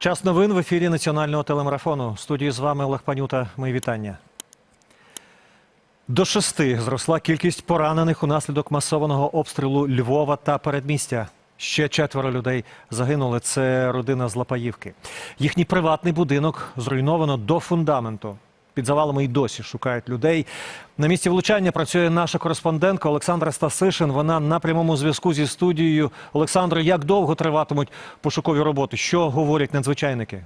Час новин в ефірі національного телемарафону. В студії з вами Олег Панюта. Мої вітання. До шести зросла кількість поранених унаслідок масованого обстрілу Львова та передмістя. Ще четверо людей загинули. Це родина з Лапаївки. Їхній приватний будинок зруйновано до фундаменту. Під завалами й досі шукають людей. На місці влучання працює наша кореспондентка Олександра Стасишин. Вона на прямому зв'язку зі студією. Олександро, як довго триватимуть пошукові роботи? Що говорять надзвичайники?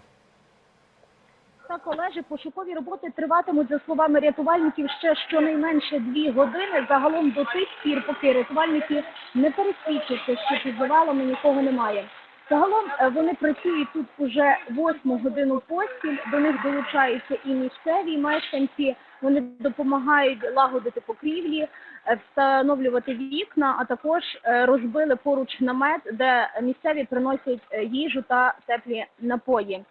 Так, пошукові роботи триватимуть, за словами рятувальників, ще щонайменше дві години. Загалом до тих пір, поки рятувальники не пересвідчаться, що під завалами нікого немає. Загалом е, вони працюють тут уже восьму годину поспіль. До них долучаються і місцеві мешканці. Вони допомагають лагодити покрівлі, е, встановлювати вікна, а також е, розбили поруч намет, де місцеві приносять їжу та теплі напої.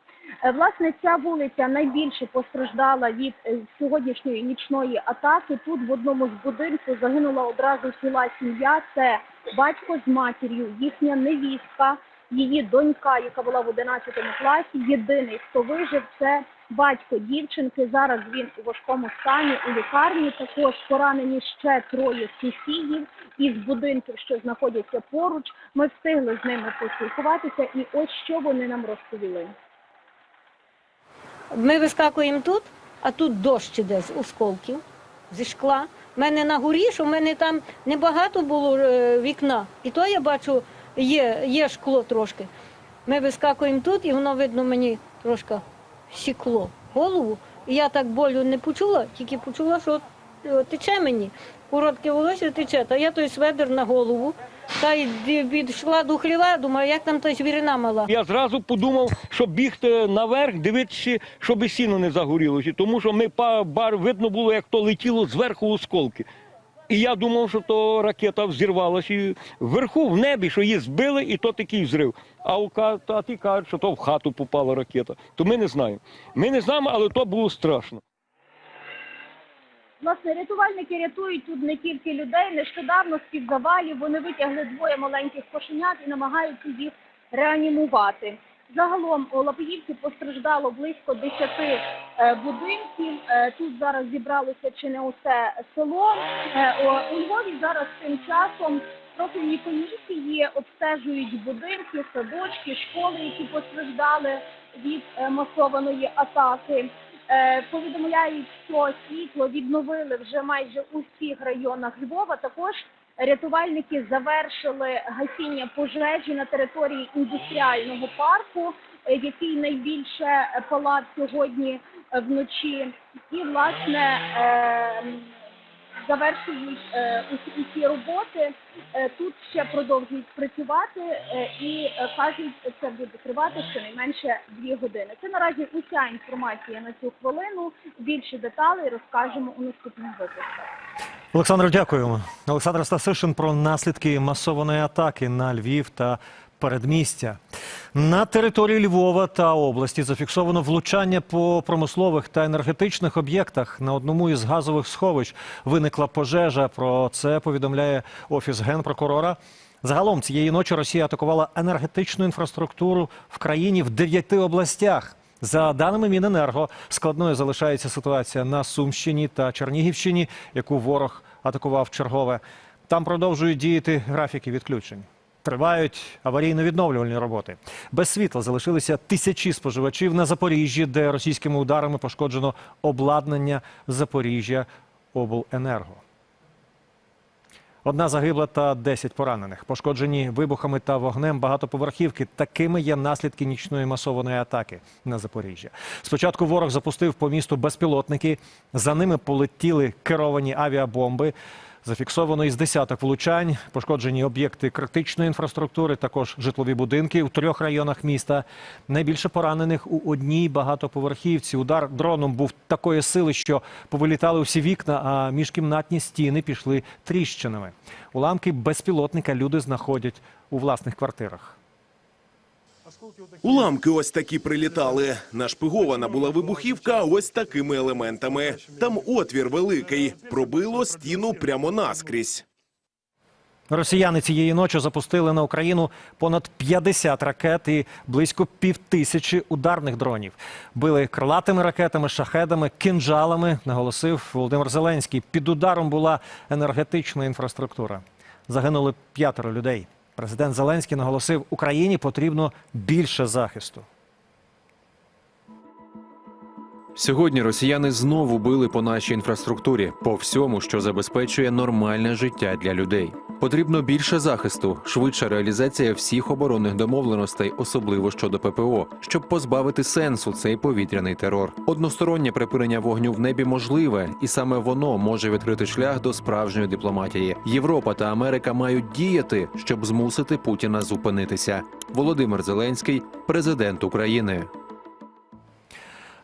Власне, ця вулиця найбільше постраждала від сьогоднішньої нічної атаки. Тут в одному з будинків загинула одразу ціла сім'я. Це батько з матір'ю, їхня невістка, її донька, яка була в 11 класі. Єдиний, хто вижив, це батько дівчинки. Зараз він у важкому стані у лікарні. Також поранені ще троє сусідів із будинків, що знаходяться поруч. Ми встигли з ними поспілкуватися, і ось що вони нам розповіли. Ми вискакуємо тут, а тут дощ іде з осколків, зі шкла. У мене на горі, що в мене там небагато було е, вікна. І то я бачу, є, є шкло трошки. Ми вискакуємо тут, і воно видно мені трошки сікло голову. І я так болю не почула, тільки почула, що е, тече мені. Коротке волосся тече, та я той сведер на голову. Та й ді- підійшла до хліва, думаю, як там та звірина мала. Я зразу подумав, щоб бігти наверх, дивитися, щоб сіно не загорілося. Тому що ми видно було, як то летіло зверху осколки. І я думав, що то ракета взірвалася вверху, в небі, що її збили, і то такий взрив. А у а ті кажуть, що то в хату попала ракета. То ми не знаємо. Ми не знаємо, але то було страшно. Власне, рятувальники рятують тут не тільки людей. Нещодавно з-під завалів вони витягли двоє маленьких кошенят і намагаються їх реанімувати. Загалом у Лапіївці постраждало близько 10 е, будинків. Е, тут зараз зібралося чи не усе село. Е, у Львові зараз тим часом профільні комісії обстежують будинки, садочки, школи, які постраждали від масованої атаки. Повідомляють, що світло відновили вже майже у всіх районах Львова. Також рятувальники завершили гасіння пожежі на території індустріального парку, е, який найбільше палав сьогодні е, вночі. І власне е, завершують усі, усі роботи. Тут ще продовжують працювати і кажуть, це буде тривати щонайменше дві години. Це наразі уся інформація на цю хвилину. Більше деталей розкажемо у наступних випусках. Олександр, дякуємо. Олександр Стасишин про наслідки масованої атаки на Львів та передмістя. На території Львова та області зафіксовано влучання по промислових та енергетичних об'єктах. На одному із газових сховищ виникла пожежа. Про це повідомляє офіс генпрокурора. Загалом цієї ночі Росія атакувала енергетичну інфраструктуру в країні в дев'яти областях. За даними Міненерго, складною залишається ситуація на Сумщині та Чернігівщині, яку ворог атакував чергове. Там продовжують діяти графіки відключень. Тривають аварійно-відновлювальні роботи. Без світла залишилися тисячі споживачів на Запоріжжі, де російськими ударами пошкоджено обладнання Запоріжжя обленерго. Одна загибла та 10 поранених. Пошкоджені вибухами та вогнем багатоповерхівки. Такими є наслідки нічної масованої атаки на Запоріжжя. Спочатку ворог запустив по місту безпілотники. За ними полетіли керовані авіабомби. Зафіксовано із десяток влучань, пошкоджені об'єкти критичної інфраструктури, також житлові будинки у трьох районах міста. Найбільше поранених у одній багатоповерхівці. Удар дроном був такої сили, що повилітали усі вікна, а міжкімнатні стіни пішли тріщинами. Уламки безпілотника люди знаходять у власних квартирах. Уламки ось такі прилітали. Нашпигована була вибухівка ось такими елементами. Там отвір великий. Пробило стіну прямо наскрізь. Росіяни цієї ночі запустили на Україну понад 50 ракет і близько півтисячі ударних дронів. Били крилатими ракетами, шахедами, кинджалами, наголосив Володимир Зеленський. Під ударом була енергетична інфраструктура. Загинули п'ятеро людей. Президент Зеленський наголосив, Україні потрібно більше захисту. Сьогодні росіяни знову били по нашій інфраструктурі, по всьому, що забезпечує нормальне життя для людей. Потрібно більше захисту, швидша реалізація всіх оборонних домовленостей, особливо щодо ППО, щоб позбавити сенсу цей повітряний терор. Одностороннє припинення вогню в небі можливе, і саме воно може відкрити шлях до справжньої дипломатії. Європа та Америка мають діяти, щоб змусити Путіна зупинитися. Володимир Зеленський, президент України.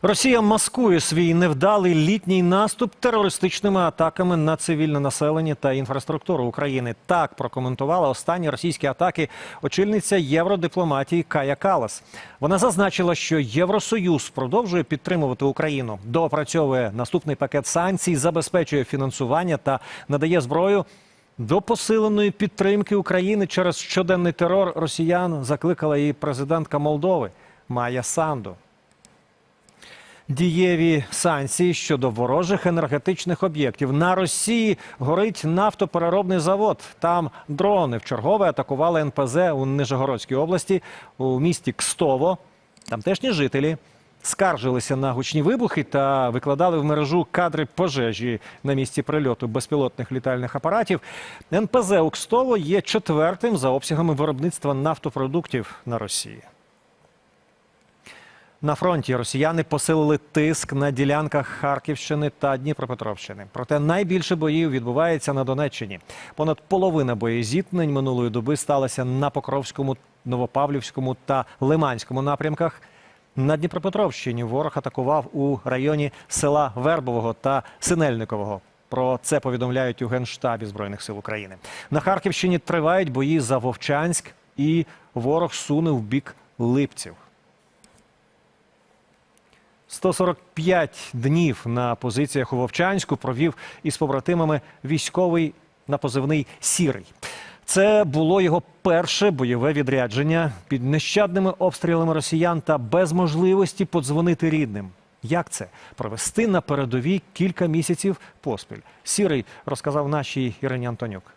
Росія маскує свій невдалий літній наступ терористичними атаками на цивільне населення та інфраструктуру України. Так прокоментувала останні російські атаки очільниця євродипломатії Кая Калас. Вона зазначила, що Євросоюз продовжує підтримувати Україну, доопрацьовує наступний пакет санкцій, забезпечує фінансування та надає зброю. До посиленої підтримки України через щоденний терор росіян закликала і президентка Молдови Майя Санду. Дієві санкції щодо ворожих енергетичних об'єктів на Росії горить нафтопереробний завод. Там дрони вчергове атакували НПЗ у Нижегородській області у місті Кстово. Тамтешні жителі скаржилися на гучні вибухи та викладали в мережу кадри пожежі на місці прильоту безпілотних літальних апаратів. НПЗ у Кстово є четвертим за обсягами виробництва нафтопродуктів на Росії. На фронті росіяни посилили тиск на ділянках Харківщини та Дніпропетровщини. Проте найбільше боїв відбувається на Донеччині. Понад половина боєзіткнень минулої доби сталася на Покровському, Новопавлівському та Лиманському напрямках. На Дніпропетровщині ворог атакував у районі села Вербового та Синельникового. Про це повідомляють у Генштабі Збройних сил України. На Харківщині тривають бої за Вовчанськ, і ворог суне в бік Липців. 145 днів на позиціях у Вовчанську провів із побратимами військовий на позивний Сірий. Це було його перше бойове відрядження під нещадними обстрілами росіян та без можливості подзвонити рідним. Як це провести на передовій кілька місяців поспіль? Сірий розказав нашій Ірині Антонюк.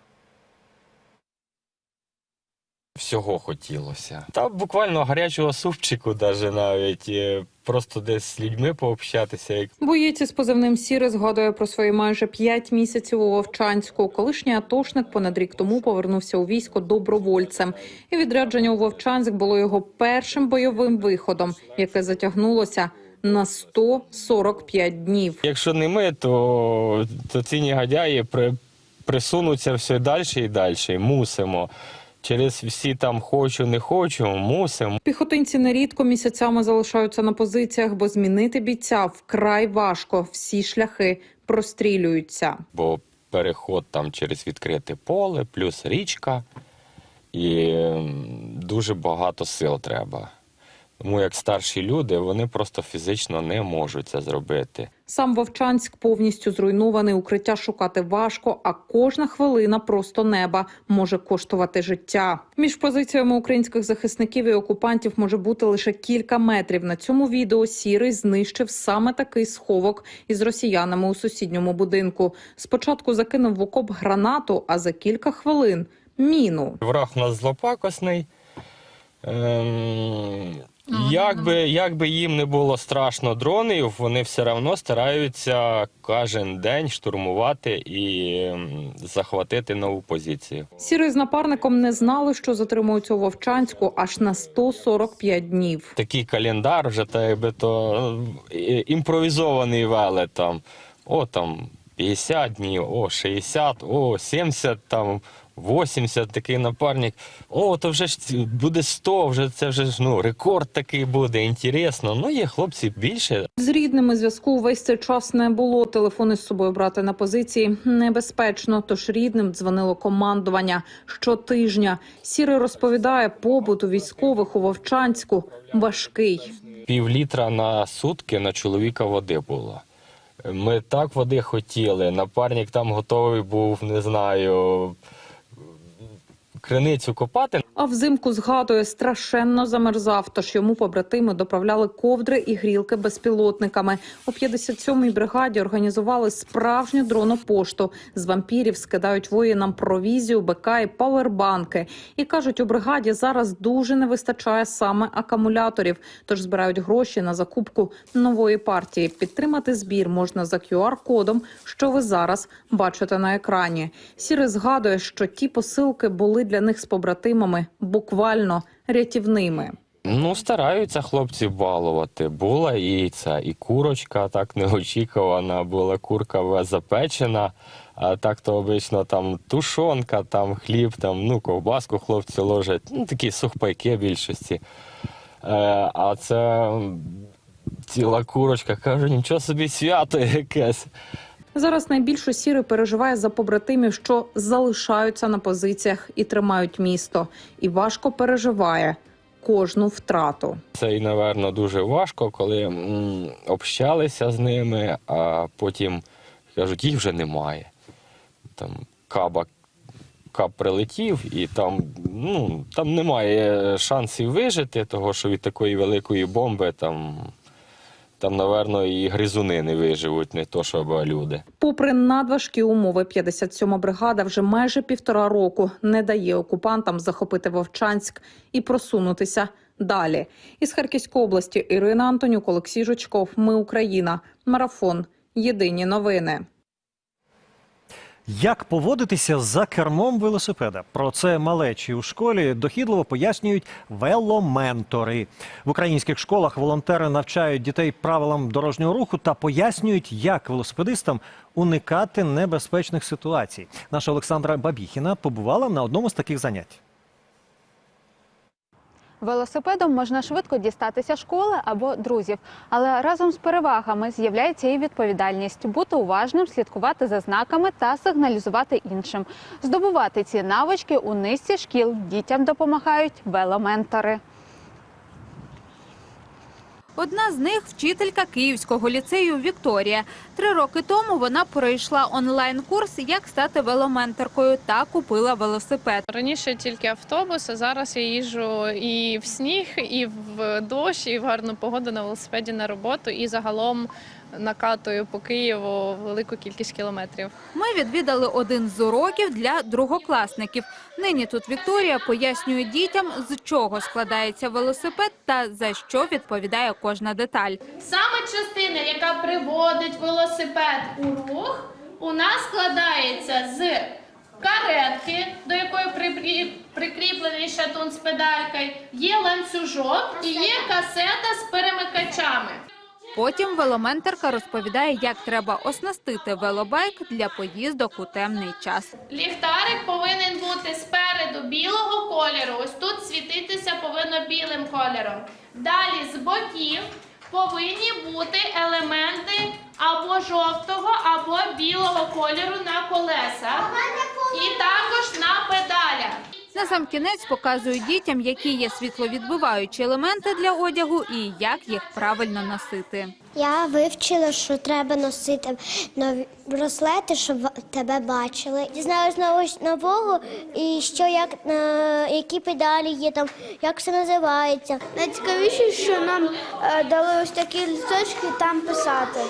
Всього хотілося. Та буквально гарячого супчику, даже навіть е, просто десь з людьми пообщатися. як Боєць із позивним Сіри згадує про свої майже п'ять місяців у Вовчанську. Колишній атошник понад рік тому повернувся у військо добровольцем. І відрядження у Вовчанськ було його першим бойовим виходом, яке затягнулося на 145 днів. Якщо не ми, то, то ці негодяї при, присунуться все далі і далі. Мусимо. Через всі там хочу, не хочу, мусимо. Піхотинці нерідко місяцями залишаються на позиціях, бо змінити бійця вкрай важко. Всі шляхи прострілюються. Бо переход там через відкрите поле, плюс річка, і дуже багато сил треба. Тому як старші люди, вони просто фізично не можуть це зробити. Сам Вовчанськ повністю зруйнований. Укриття шукати важко, а кожна хвилина просто неба може коштувати життя. Між позиціями українських захисників і окупантів може бути лише кілька метрів. На цьому відео сірий знищив саме такий сховок із росіянами у сусідньому будинку. Спочатку закинув в окоп гранату, а за кілька хвилин міну. Враг у нас злопакосний. Ем, як, би, як би їм не було страшно дронів, вони все одно стараються кожен день штурмувати і захватити нову позицію. Сірий з напарником не знали, що затримуються у Вовчанську аж на 145 днів. Такий календар вже та якби то е, імпровізований вели там. О, там 50 днів, о, 60, о, 70 там. 80 такий напарник. О, то вже ж буде 100, вже це вже ж ну рекорд такий буде, інтересно. Ну є хлопці більше. З рідними зв'язку весь цей час не було. Телефони з собою брати на позиції небезпечно. Тож рідним дзвонило командування щотижня. Сірий розповідає, побут у військових у Вовчанську важкий. Пів літра на сутки на чоловіка води було. Ми так води хотіли. Напарник там готовий був, не знаю, криницю копати. А взимку згадує, страшенно замерзав, тож йому побратими доправляли ковдри і грілки безпілотниками. У 57-й бригаді організували справжню дронопошту. З вампірів скидають воїнам провізію, БК і павербанки. І кажуть, у бригаді зараз дуже не вистачає саме акумуляторів, тож збирають гроші на закупку нової партії. Підтримати збір можна за QR-кодом, що ви зараз бачите на екрані. Сірий згадує, що ті посилки були для них з побратимами буквально рятівними. Ну, стараються хлопці балувати. Була і ця, і курочка так неочікувана, була курка запечена. А так то обично там тушонка, там хліб, там, ну, ковбаску хлопці ложать, ну, такі сухпайки більшості. Е, а це ціла курочка, кажу, нічого собі свято якесь. Зараз найбільше сірий переживає за побратимів, що залишаються на позиціях і тримають місто, і важко переживає кожну втрату. Це і, напевно, дуже важко, коли м, общалися з ними, а потім кажуть, їх вже немає. Там каба каб прилетів, і там, ну, там немає шансів вижити, того що від такої великої бомби там, там, напевно, і гризуни не виживуть, не то, щоб люди. Попри надважкі умови, 57-ма бригада вже майже півтора року не дає окупантам захопити Вовчанськ і просунутися далі. Із Харківської області Ірина Антонюк, Олексій Жучков. Ми Україна. Марафон. Єдині новини. Як поводитися за кермом велосипеда? Про це малечі у школі дохідливо пояснюють веломентори. В українських школах волонтери навчають дітей правилам дорожнього руху та пояснюють, як велосипедистам уникати небезпечних ситуацій. Наша Олександра Бабіхіна побувала на одному з таких занять. Велосипедом можна швидко дістатися школи або друзів, але разом з перевагами з'являється і відповідальність бути уважним, слідкувати за знаками та сигналізувати іншим. Здобувати ці навички у низці шкіл дітям допомагають веломентори. Одна з них вчителька Київського ліцею Вікторія. Три роки тому вона пройшла онлайн-курс, як стати веломенторкою та купила велосипед. Раніше тільки автобус, а зараз я їжджу і в сніг, і в дощ, і в гарну погоду на велосипеді на роботу, і загалом накатую по Києву велику кількість кілометрів. Ми відвідали один з уроків для другокласників. Нині тут Вікторія пояснює дітям, з чого складається велосипед та за що відповідає кожна деталь. Саме частина, яка приводить велосипед у рух, у нас складається з каретки, до якої прикріплений шатун з педалькою, є ланцюжок і є касета з перемикачами. Потім веломенторка розповідає, як треба оснастити велобайк для поїздок у темний час. Ліхтарик повинен бути спереду білого кольору. Ось тут світитися повинно білим кольором. Далі з боків повинні бути елементи або жовтого, або білого кольору на колесах. І також на педалях. На сам кінець показують дітям, які є світловідбиваючі елементи для одягу і як їх правильно носити. Я вивчила, що треба носити нові браслети, щоб тебе бачили. Дізналась нового- нового і що як е, які педалі є там, як все називається. Найцікавіше, що нам е, дали ось такі листочки там писати.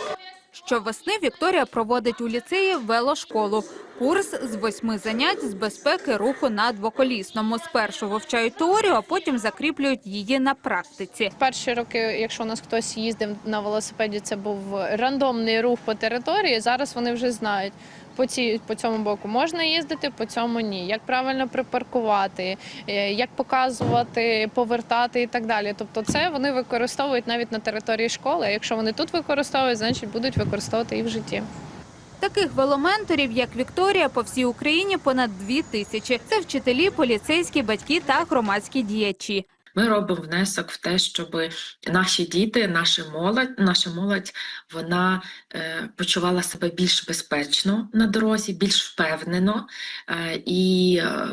Щовесни Вікторія проводить у ліцеї велошколу. Курс з восьми занять з безпеки руху на двоколісному. Спершу вивчають теорію, а потім закріплюють її на практиці. Перші роки, якщо у нас хтось їздив на велосипеді, це був рандомний рух по території. Зараз вони вже знають. По ці по цьому боку можна їздити, по цьому ні. Як правильно припаркувати, е, як показувати, повертати і так далі. Тобто, це вони використовують навіть на території школи. Якщо вони тут використовують, значить будуть використовувати і в житті. Таких веломенторів, як Вікторія, по всій Україні понад дві тисячі. Це вчителі, поліцейські, батьки та громадські діячі. Ми робимо внесок в те, щоб наші діти, наша молодь, наша молодь, вона е, почувала себе більш безпечно на дорозі, більш впевнено е, і. Е,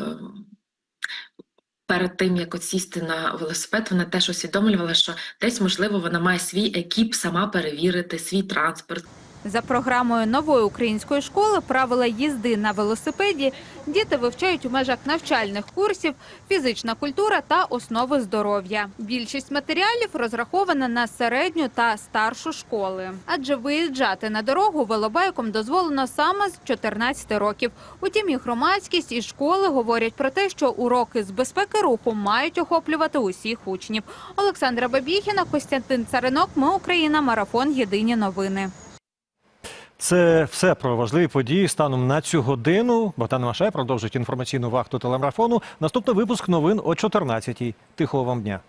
Перед тим як от сісти на велосипед, вона теж усвідомлювала, що десь можливо вона має свій екіп сама перевірити, свій транспорт. За програмою нової української школи правила їзди на велосипеді діти вивчають у межах навчальних курсів фізична культура та основи здоров'я. Більшість матеріалів розрахована на середню та старшу школи, адже виїжджати на дорогу велобайком дозволено саме з 14 років. Утім, і громадськість і школи говорять про те, що уроки з безпеки руху мають охоплювати усіх учнів. Олександра Бабіхіна, Костянтин Царинок. Ми Україна. Марафон. Єдині новини. Це все про важливі події станом на цю годину. Богдан Машай продовжить інформаційну вахту телемарафону. Наступний випуск новин о 14-й. Тихого вам дня.